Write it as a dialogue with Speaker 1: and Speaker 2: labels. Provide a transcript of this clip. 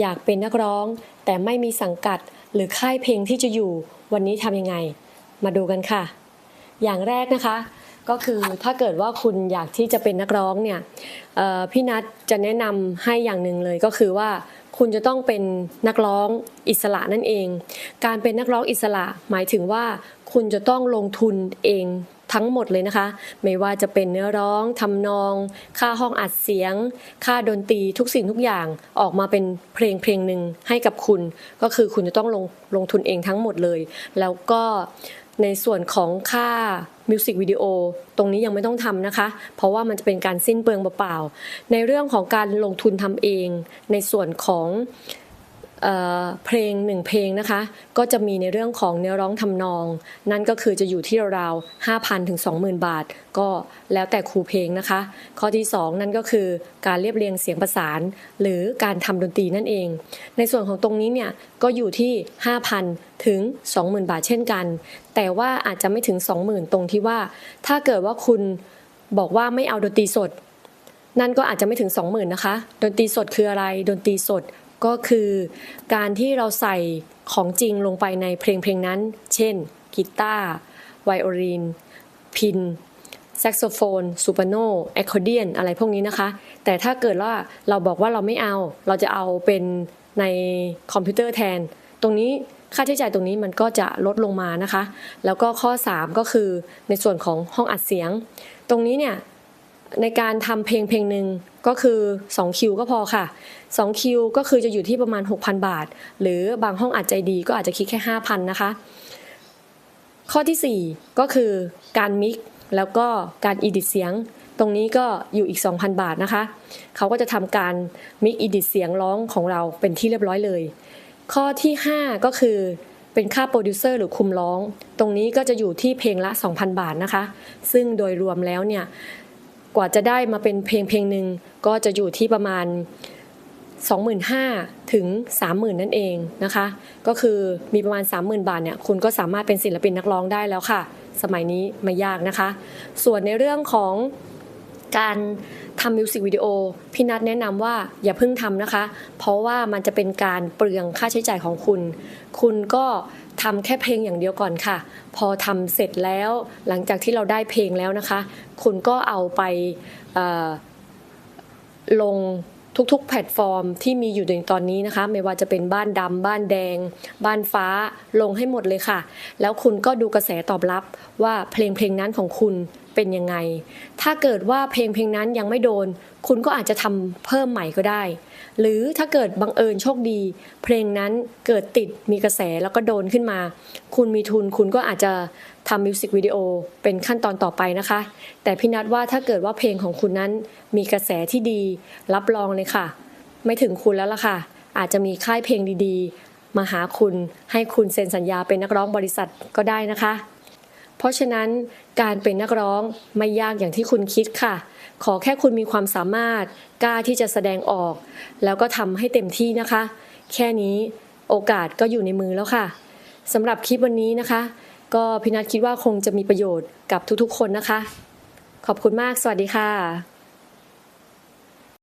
Speaker 1: อยากเป็นนักร้อง แต่ไม่มีสังกัดหรือค่ายเพลงที่จะอยู่ วันนี้ทำยังไง มาดูกันค่ะ อย่างแรกนะคะ ก็คือถ้าเกิดว่าคุณอยากที่จะเป็นนักร้องเนี่ยพี่นัทจะแนะนำให้อย่างหนึ่งเลยก็คือว่าคุณจะต้องเป็นนักร้องอิสระนั่นเอง การเป็นนักร้องอิสระหมายถึงว่าคุณจะต้องลงทุนเอง ทั้งหมดเลยนะคะ ไม่ว่าจะเป็นเนื้อร้องทำนอง ค่าห้องอัดเสียง ค่าดนตรีทุกสิ่งทุกอย่างออกมาเป็นเพลงเพลงหนึ่งให้กับคุณ ก็คือคุณจะต้องลงลงทุนเองทั้งหมดเลย แล้วก็ในส่วนของค่ามิวสิกวิดีโอตรงนี้ยังไม่ต้องทำนะคะ เพราะว่ามันจะเป็นการสิ้นเปลืองเปล่าๆในเรื่องของการลงทุนทำเอง ในส่วนของ เเพลงหนึ่งเพลงนะคะ ก็จะมีในเรื่องของเนื้อร้องทำนอง นั่นก็คือจะอยู่ที่ราวๆ5,000ถึง20,000 บาท ก็แล้วแต่ครูเพลงนะคะ ข้อที่ 2 นั่นก็คือการเรียบเรียงเสียงประสาน หรือการทำดนตรีนั่นเอง ในส่วนของตรงนี้เนี่ยก็อยู่ที่ 5,000ถึง20,000 บาทเช่นกัน แต่ว่าอาจจะไม่ถึง 20,000 ตรงที่ว่า ถ้าเกิดว่าคุณบอกว่าไม่เอาดนตรีสดนั่นก็อาจจะไม่ถึง 20,000นะคะ ดนตรีสดคืออะไร ดนตรีสด ก็คือการที่เราใส่ของจริงลงไปในเพลงเพลงนั้น เช่นกีตาร์ไวโอลิน พินแซกโซโฟนซูเปาโนแอคคอร์เดียนอะไรพวกนี้นะคะ แต่ถ้าเกิดว่าเราบอกว่าเราไม่เอา เราจะเอาเป็นในคอมพิวเตอร์แทน ตรงนี้ค่าใช้จ่ายตรงนี้มันก็จะลดลงมานะคะ แล้วก็ข้อ 3 ก็คือในส่วนของห้องอัดเสียง ตรงนี้เนี่ย ในการทำเพลงเพลงหนึ่งก็คือ2คิวก็พอค่ะ2คิวก็คือจะอยู่ที่ประมาณ 6,000 บาท หรือบางห้องอัดใจดีก็อาจจะคิดแค่ 5,000นะคะ ข้อทีสี่ 4 ก็คือการมิกแล้วก็การอีดิทเสียง ตรงนี้ก็อยู่อีก 2,000 บาทนะคะ เขาก็จะทำการมิกอีดิทเสียงร้องของเราเป็นที่เรียบร้อยเลย ข้อที่ 5 ก็คือเป็นค่าโปรดิวเซอร์หรือคุมร้อง ตรงนี้ก็จะอยู่ที่เพลงละ 2,000 บาทนะคะ ซึ่งโดยรวมแล้วเนี่ย กว่าจะได้มาเป็นเพลงเพลงหนึ่งก็จะอยู่ที่ประมาณ 25,000ถึง 30,000 นั่นเองนะคะ ก็คือมีประมาณ 30,000 บาทเนี่ยคุณก็สามารถเป็นศิลปินนักร้องได้แล้วค่ะ สมัยนี้ไม่ยากนะคะ ส่วนในเรื่องของ การทำมิวสิกวิดีโอพี่นัทแนะนำว่าอย่าเพิ่งทำนะคะ เพราะว่ามันจะเป็นการเปลืองค่าใช้จ่ายของคุณ คุณก็ทำแค่เพลงอย่างเดียวก่อนค่ะ พอทำเสร็จแล้วหลังจากที่เราได้เพลงแล้วนะคะ คุณก็เอาไปลงทุกๆ แพลตฟอร์มที่มีอยู่ในตอนนี้นะคะ ไม่ว่าจะเป็นบ้านดำบ้านแดง บ้านฟ้าลงให้หมดเลยค่ะ แล้วคุณก็ดูกระแสตอบรับว่าเพลงเพลงนั้นของคุณ เป็นยังไง ถ้าเกิดว่าเพลงเพลงนั้นยังไม่โดน คุณก็อาจจะทำเพิ่มใหม่ก็ได้ หรือถ้าเกิดบังเอิญโชคดี เพลงนั้นเกิดติดมีกระแสแล้วก็โดนขึ้นมา คุณมีทุนคุณก็อาจจะทำมิวสิกวิดีโอเป็นขั้นตอนต่อไปนะคะ แต่พี่นัดว่าถ้าเกิดว่าเพลงของคุณนั้นมีกระแสที่ดี รับรองเลยค่ะ ไม่ถึงคุณแล้วล่ะค่ะ อาจจะมีค่ายเพลงดีๆ มาหาคุณให้คุณเซ็นสัญญาเป็นนักร้องบริษัทก็ได้นะคะ เพราะฉะนั้นการเป็นนักร้องไม่ยากอย่างที่คุณคิดค่ะ ขอแค่คุณมีความสามารถกล้าที่จะแสดงออก แล้วก็ทำให้เต็มที่นะคะ แค่นี้โอกาสก็อยู่ในมือแล้วค่ะสำหรับคลิปวันนี้นะคะ ก็พินัทคิดว่าคงจะมีประโยชน์กับทุกๆ คนนะคะ ขอบคุณมาก สวัสดีค่ะ